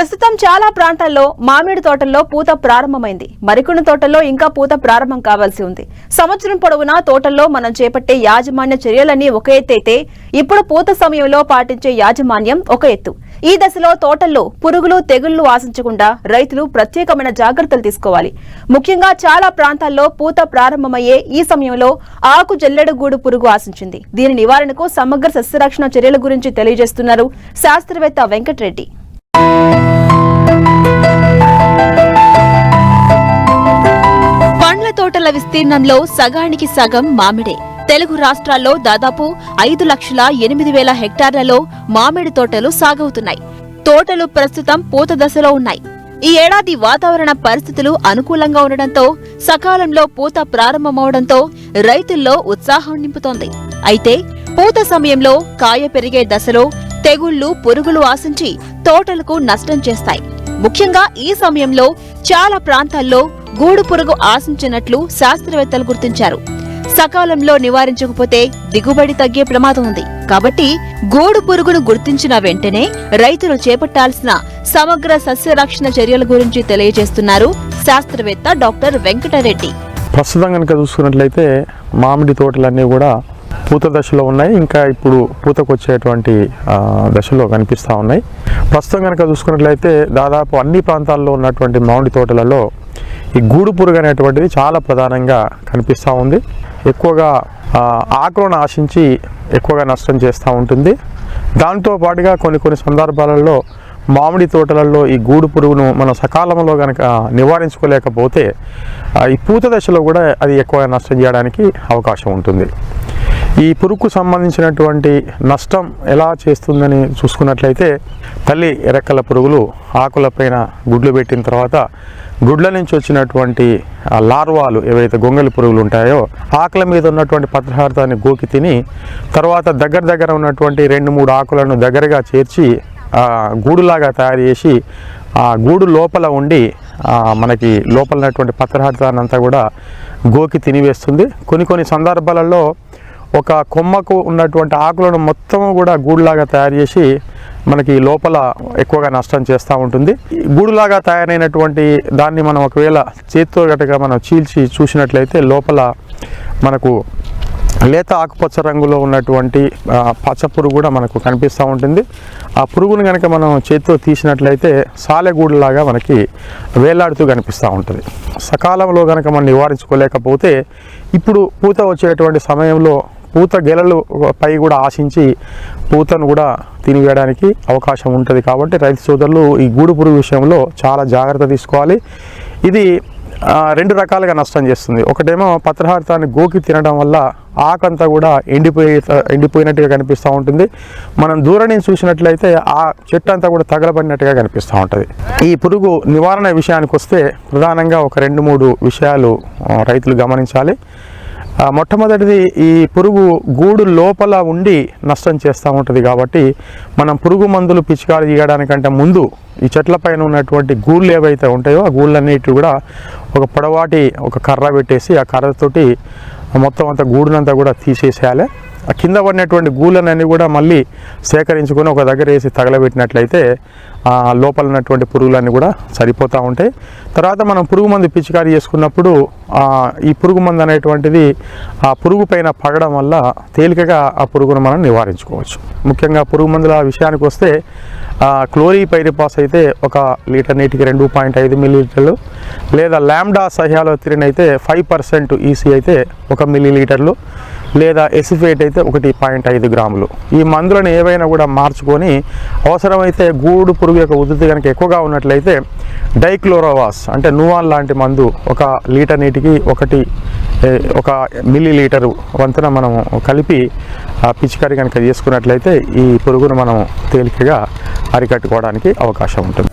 ప్రస్తుతం చాలా ప్రాంతాల్లో మామిడి తోటల్లో పూత ప్రారంభమైంది. మరికొన్ని తోటల్లో ఇంకా పూత ప్రారంభం కావాల్సి ఉంది. సంవత్సరం పొడవునా తోటల్లో మనం చేపట్టే యాజమాన్య చర్యలన్నీ ఒక ఎత్తైతే ఇప్పుడు పూత సమయంలో పాటించే యాజమాన్యం ఒక ఎత్తు. ఈ దశలో తోటల్లో పురుగులు తెగుళ్ళు ఆశించకుండా రైతులు ప్రత్యేకమైన జాగ్రత్తలు తీసుకోవాలి. ముఖ్యంగా చాలా ప్రాంతాల్లో పూత ప్రారంభమయ్యే ఈ సమయంలో ఆకు జల్లెడగూడు పురుగు ఆశించింది. దీని నివారణకు సమగ్ర సస్యరక్షణ చర్యల గురించి తెలియజేస్తున్నారు శాస్త్రవేత్త వెంకటరెడ్డి. తోటల విస్తీర్ణంలో సగానికి సగం మామిడే. తెలుగు రాష్ట్రాల్లో దాదాపు ఐదు లక్షల ఎనిమిది వేల హెక్టార్లలో మామిడి తోటలు సాగవుతున్నాయి. తోటలు ప్రస్తుతం పూత దశలో ఉన్నాయి. ఈ ఏడాది వాతావరణ పరిస్థితులు అనుకూలంగా ఉండడంతో సకాలంలో పూత ప్రారంభమవడంతో రైతుల్లో ఉత్సాహం నింపుతోంది. అయితే పూత సమయంలో కాయ పెరిగే దశలో తెగుళ్ళు పురుగులు ఆశించి తోటలకు నష్టం చేస్తాయి. ముఖ్యంగా ఈ సమయంలో చాలా ప్రాంతాల్లో గూడు పురుగు ఆశించినట్లు శాస్త్రవేత్తలు గుర్తించారు. సకాలంలో నివారించకపోతే దిగుబడి తగ్గే ప్రమాదం ఉంది. కాబట్టి గూడు పురుగును గుర్తించిన వెంటనే రైతులు చేపట్టాల్సిన సమగ్ర సస్యరక్షణ చర్యల గురించి తెలియజేస్తున్నారు శాస్త్రవేత్త డాక్టర్ వెంకటరెడ్డి. ప్రస్తుతం కనుక చూసుకున్నట్లయితే మామిడి తోటలన్నీ కూడా పూత దశలో ఉన్నాయి. ఇంకా ఇప్పుడు పూతకు వచ్చేటువంటి దశలో కనిపిస్తూ ఉన్నాయి. ప్రస్తుతం కనుక చూసుకున్నట్లయితే దాదాపు అన్ని ప్రాంతాల్లో ఉన్నటువంటి మామిడి తోటలలో ఈ గూడు పురుగు అనేటువంటిది చాలా ప్రధానంగా కనిపిస్తూ ఉంది. ఎక్కువగా ఆకులను ఆశించి ఎక్కువగా నష్టం చేస్తూ ఉంటుంది. దాంతో పాటుగా కొన్ని కొన్ని సందర్భాలలో మామిడి తోటలలో ఈ గూడు పురుగును మనం సకాలంలో కనుక నివారించుకోలేకపోతే ఈ పూత దశలో కూడా అది ఎక్కువగా నష్టం చేయడానికి అవకాశం ఉంటుంది. ఈ పురుగుకు సంబంధించినటువంటి నష్టం ఎలా చేస్తుందని చూసుకున్నట్లయితే తల్లి రెక్కల పురుగులు ఆకులపైన గుడ్లు పెట్టిన తర్వాత గుడ్ల నుంచి వచ్చినటువంటి లార్వాలు ఏవైతే గొంగలి పురుగులు ఉంటాయో ఆకుల మీద ఉన్నటువంటి పత్రహార్థాన్ని గోకి తిని తర్వాత దగ్గర దగ్గర ఉన్నటువంటి రెండు మూడు ఆకులను దగ్గరగా చేర్చి గూడులాగా తయారు చేసి ఆ గూడు లోపల ఉండి మనకి లోపల ఉన్నటువంటి పత్రహార్థాన్ని అంతా కూడా గోకి తినివేస్తుంది. కొన్ని కొన్ని సందర్భాలలో ఒక కొమ్మకు ఉన్నటువంటి ఆకులను మొత్తం కూడా గూడులాగా తయారు చేసి మనకి లోపల ఎక్కువగా నష్టం చేస్తూ ఉంటుంది. ఈ గూడులాగా తయారైనటువంటి దాన్ని మనం ఒకవేళ చేతితో గట్టగా మనం చీల్చి చూసినట్లయితే లోపల మనకు లేత ఆకుపచ్చ రంగులో ఉన్నటువంటి పచ్చ పురుగు కూడా మనకు కనిపిస్తూ ఉంటుంది. ఆ పురుగును కనుక మనం చేతితో తీసినట్లయితే సాలెగూడులాగా మనకి వేలాడుతూ కనిపిస్తూ ఉంటుంది. సకాలంలో కనుక మనం నివారించుకోలేకపోతే ఇప్పుడు పూత వచ్చేటువంటి సమయంలో పూత గెలలు పై కూడా ఆశించి పూతను కూడా తినివేయడానికి అవకాశం ఉంటుంది కాబట్టి రైతు సోదరులు ఈ గూడు పురుగు విషయంలో చాలా జాగ్రత్త తీసుకోవాలి. ఇది రెండు రకాలుగా నష్టం చేస్తుంది. ఒకటేమో పత్రహార్థాన్ని గోకి తినడం వల్ల ఆకంతా కూడా ఎండిపోయి ఎండిపోయినట్టుగా కనిపిస్తూ ఉంటుంది. మనం దూరం నుంచి చూసినట్లయితే ఆ చెట్టు అంతా కూడా తగలబడినట్టుగా కనిపిస్తూ ఉంటుంది. ఈ పురుగు నివారణ విషయానికి వస్తే ప్రధానంగా ఒక రెండు మూడు విషయాలు రైతులు గమనించాలి. మొట్టమొదటిది ఈ పురుగు గూడు లోపల ఉండి నష్టం చేస్తూ ఉంటుంది కాబట్టి మనం పురుగు మందులు పిచికారి చేయడానికంటే ముందు ఈ చెట్ల పైన ఉన్నటువంటి గూళ్ళు ఏవైతే ఉంటాయో ఆ గూళ్ళన్నిటి కూడా ఒక పొడవాటి ఒక కర్ర పెట్టేసి ఆ కర్రతోటి మొత్తం అంతా గూడునంతా కూడా తీసేసేయాలి. ఆ కింద పడినటువంటి గూళ్ళనన్నీ కూడా మళ్ళీ సేకరించుకొని ఒక దగ్గర వేసి తగలబెట్టినట్లయితే ఆ లోపల ఉన్నటువంటి పురుగులన్నీ కూడా సరిపోతూ ఉంటాయి. తర్వాత మనం పురుగు మందు పిచికారీ చేసుకున్నప్పుడు ఈ పురుగు మందు అనేటువంటిది ఆ పురుగు పైన పడడం వల్ల తేలికగా ఆ పురుగును మనం నివారించుకోవచ్చు. ముఖ్యంగా పురుగు మందుల విషయానికి వస్తే క్లోరీపైరిపాస్ అయితే ఒక లీటర్ నీటికి రెండు పాయింట్ ఐదు మిల్లీలీటర్లు లేదా ల్యాండా సహ్యాలో అయితే ఫైవ్ పర్సెంట్ ఈసీ అయితే ఒక మిల్లీలీటర్లు. లేదా ఎసిఫేట్ అయితే ఒకటి పాయింట్ ఐదు గ్రాములు. ఈ మందులను ఏవైనా కూడా మార్చుకొని అవసరమైతే గూడు పురుగు యొక్క ఉధృతి కనుక ఎక్కువగా ఉన్నట్లయితే డైక్లోరోవాస్ అంటే నువాన్ లాంటి మందు ఒక లీటర్ నీటికి ఒకటి ఒక మిల్లీ లీటరు వంతున మనం కలిపి ఆ పిచికారి కనుక చేసుకున్నట్లయితే ఈ పురుగును మనం తేలికగా అరికట్టుకోవడానికి అవకాశం ఉంటుంది.